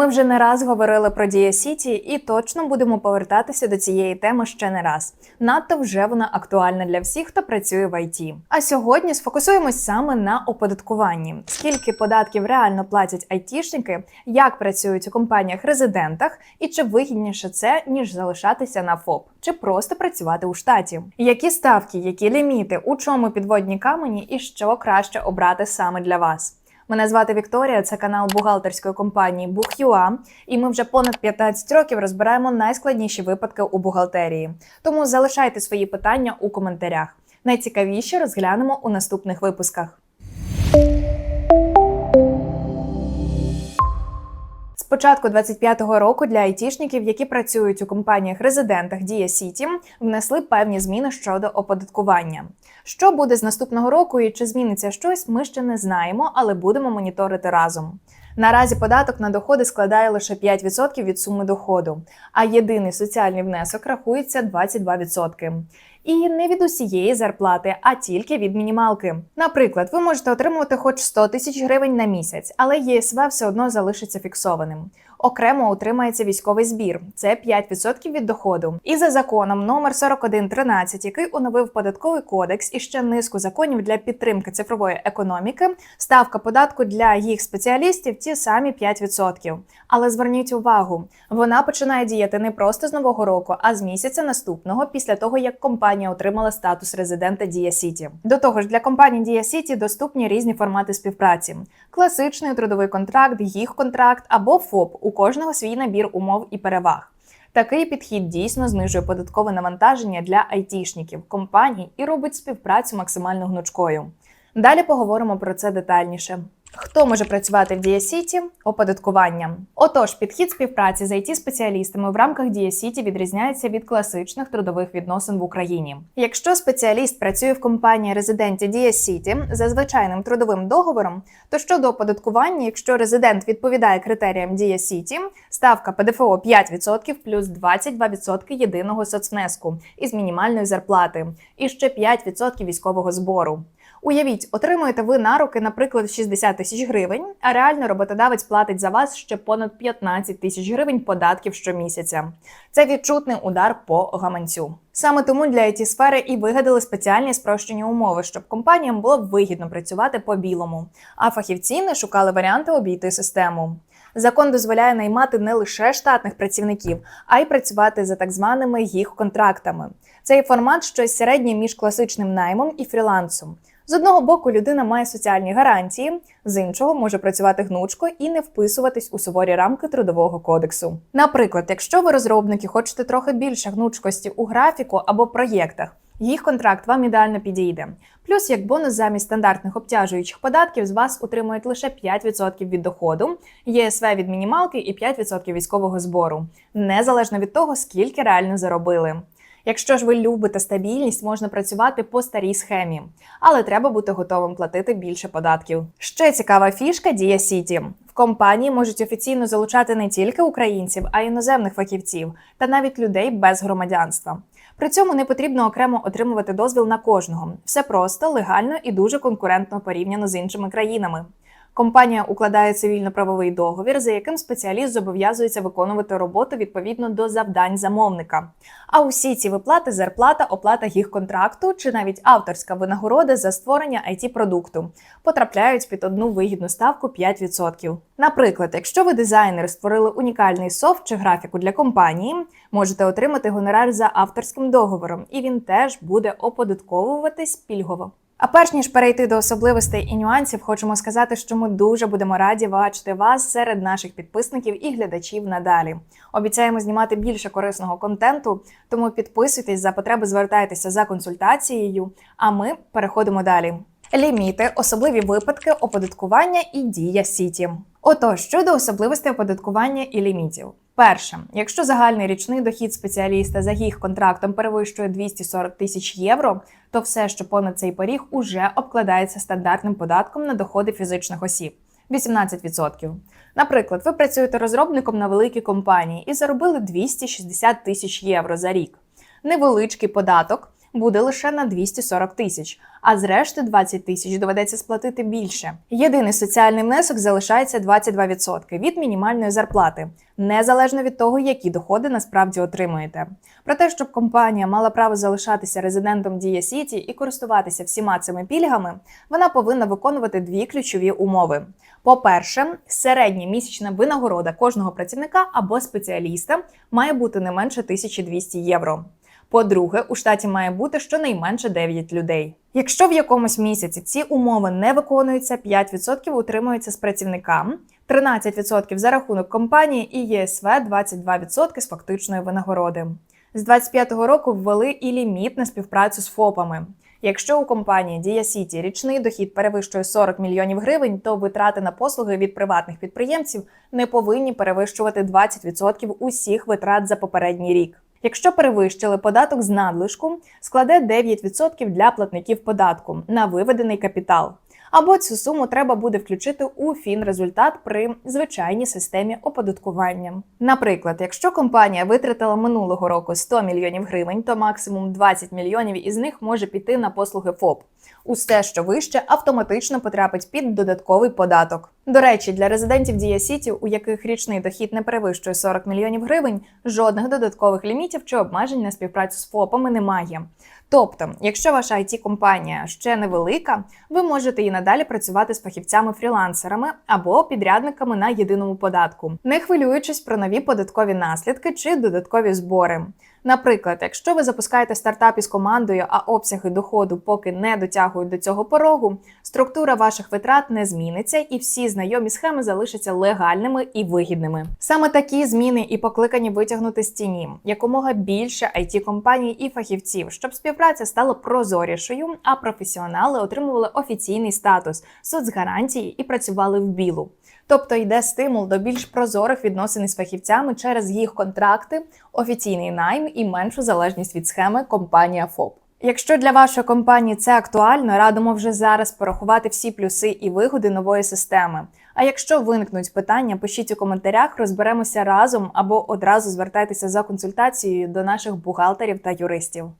Ми вже не раз говорили про Дія Сіті і точно будемо повертатися до цієї теми ще не раз. Надто вже вона актуальна для всіх, хто працює в ІТ. А сьогодні сфокусуємось саме на оподаткуванні. Скільки податків реально платять айтішники, як працюють у компаніях-резидентах, і чи вигідніше це ніж залишатися на ФОП, чи просто працювати у штаті? Які ставки, які ліміти, у чому підводні камені, і що краще обрати саме для вас? Мене звати Вікторія, це канал бухгалтерської компанії Бух.ua, і ми вже понад 15 років розбираємо найскладніші випадки у бухгалтерії. Тому залишайте свої питання у коментарях. Найцікавіше розглянемо у наступних випусках. Початку 25-го року для айтішників, які працюють у компаніях-резидентах Дія Сіті, внесли певні зміни щодо оподаткування. Що буде з наступного року і чи зміниться щось, ми ще не знаємо, але будемо моніторити разом. Наразі податок на доходи складає лише 5% від суми доходу, а єдиний соціальний внесок рахується 22%. І не від усієї зарплати, а тільки від мінімалки. Наприклад, ви можете отримувати хоч 100 тисяч гривень на місяць, але ЄСВ все одно залишиться фіксованим. Окремо утримається військовий збір, це 5% від доходу. І за законом номер 4113, який оновив податковий кодекс і ще низку законів для підтримки цифрової економіки, ставка податку для їх спеціалістів ті самі 5%. Але зверніть увагу, вона починає діяти не просто з нового року, а з місяця наступного, після того як компанія отримала статус резидента Дія Сіті. До того ж, для компанії Дія Сіті доступні різні формати співпраці: класичний трудовий контракт, їх контракт або ФОП. У кожного свій набір умов і переваг. Такий підхід дійсно знижує податкове навантаження для айтішників, компаній і робить співпрацю максимально гнучкою. Далі поговоримо про це детальніше. Хто може працювати в Діасіті? Оподаткування. Отож, підхід співпраці з it спеціалістами в рамках Діасіті відрізняється від класичних трудових відносин в Україні. Якщо спеціаліст працює в компанії резиденті Діасіті за звичайним трудовим договором, то щодо оподаткування, якщо резидент відповідає критеріям Діасіті, ставка ПДФО 5% плюс 22% єдиного соцвнеску із мінімальної зарплати і ще 5% військового збору. Уявіть, отримуєте ви на руки, наприклад, 60 тисяч гривень, а реально роботодавець платить за вас ще понад 15 тисяч гривень податків щомісяця. Це відчутний удар по гаманцю. Саме тому для it сфери і вигадали спеціальні спрощені умови, щоб компаніям було вигідно працювати по білому, а фахівці не шукали варіанти обійти систему. Закон дозволяє наймати не лише штатних працівників, а й працювати за так званими їх контрактами. Цей формат щось середнє між класичним наймом і фрілансом. З одного боку, людина має соціальні гарантії, з іншого може працювати гнучко і не вписуватись у суворі рамки трудового кодексу. Наприклад, якщо ви розробники хочете трохи більше гнучкості у графіку або проєктах, їх контракт вам ідеально підійде. Плюс, як бонус замість стандартних обтяжуючих податків, з вас утримують лише 5% від доходу, ЄСВ від мінімалки і 5% військового збору, незалежно від того, скільки реально заробили. Якщо ж ви любите стабільність, можна працювати по старій схемі, але треба бути готовим платити більше податків. Ще цікава фішка Дія Сіті. В компанії можуть офіційно залучати не тільки українців, а й іноземних фахівців та навіть людей без громадянства. При цьому не потрібно окремо отримувати дозвіл на кожного. Все просто, легально і дуже конкурентно порівняно з іншими країнами. Компанія укладає цивільно-правовий договір, за яким спеціаліст зобов'язується виконувати роботу відповідно до завдань замовника. А усі ці виплати зарплата, оплата їх контракту чи навіть авторська винагорода за створення it продукту потрапляють під одну вигідну ставку 5%. Наприклад, якщо ви дизайнер створили унікальний софт чи графіку для компанії, можете отримати гонорар за авторським договором, і він теж буде оподатковуватись пільгово. А перш ніж перейти до особливостей і нюансів, хочемо сказати, що ми дуже будемо раді бачити вас серед наших підписників і глядачів надалі. Обіцяємо знімати більше корисного контенту, тому підписуйтесь за потреби, звертайтеся за консультацією. А ми переходимо далі. Ліміти, особливі випадки оподаткування і дія сіті. Отож, щодо особливостей оподаткування і лімітів. Перше, якщо загальний річний дохід спеціаліста за їх контрактом перевищує 240 тисяч євро, то все, що понад цей поріг, уже обкладається стандартним податком на доходи фізичних осіб 18%. Наприклад, ви працюєте розробником на великій компанії і заробили 260 тисяч євро за рік. Невеличкий податок буде лише на 240 тисяч, а з решти 20 тисяч доведеться сплатити більше. Єдиний соціальний внесок залишається 22% від мінімальної зарплати, незалежно від того, які доходи насправді отримуєте. Про те, щоб компанія мала право залишатися резидентом Дія Сіті і користуватися всіма цими пільгами, вона повинна виконувати дві ключові умови. По-перше, середня місячна винагорода кожного працівника або спеціаліста має бути не менше 1200 євро. По-друге, у штаті має бути щонайменше 9 людей. Якщо в якомусь місяці ці умови не виконуються, 5% утримується з працівника, 13% за рахунок компанії і ЄСВ 22% з фактичної винагороди. З 25-го року ввели і ліміт на співпрацю з ФОПами. Якщо у компанії Дія Сіті річний дохід перевищує 40 мільйонів гривень, то витрати на послуги від приватних підприємців не повинні перевищувати 20% усіх витрат за попередній рік. Якщо перевищили податок з надлишку, складе 9% для платників податку на виведений капітал. Або цю суму треба буде включити у фінрезультат при звичайній системі оподаткування. Наприклад, якщо компанія витратила минулого року 100 мільйонів гривень, то максимум 20 мільйонів із них може піти на послуги ФОП. Усе, що вище, автоматично потрапить під додатковий податок. До речі, для резидентів Дія Сіті, у яких річний дохід не перевищує 40 мільйонів гривень, жодних додаткових лімітів чи обмежень на співпрацю з ФОПами немає. Тобто, якщо ваша it компанія ще невелика, ви можете і надалі працювати з фахівцями-фрілансерами або підрядниками на єдиному податку, не хвилюючись про нові податкові наслідки чи додаткові збори. Наприклад, якщо ви запускаєте стартап із командою, а обсяги доходу поки не дотягують до цього порогу, структура ваших витрат не зміниться, і всі знайомі схеми залишаться легальними і вигідними. Саме такі зміни і покликані витягнути з тіні якомога більше it компаній і фахівців, щоб співпраця стала прозорішою, а професіонали отримували офіційний статус, соцгарантії і працювали в білу. Тобто йде стимул до більш прозорих відносин із фахівцями через їх контракти, офіційний найм і меншу залежність від схеми компанія ФОП. Якщо для вашої компанії це актуально, радимо вже зараз порахувати всі плюси і вигоди нової системи. А якщо виникнуть питання, пишіть у коментарях, розберемося разом або одразу звертайтеся за консультацією до наших бухгалтерів та юристів.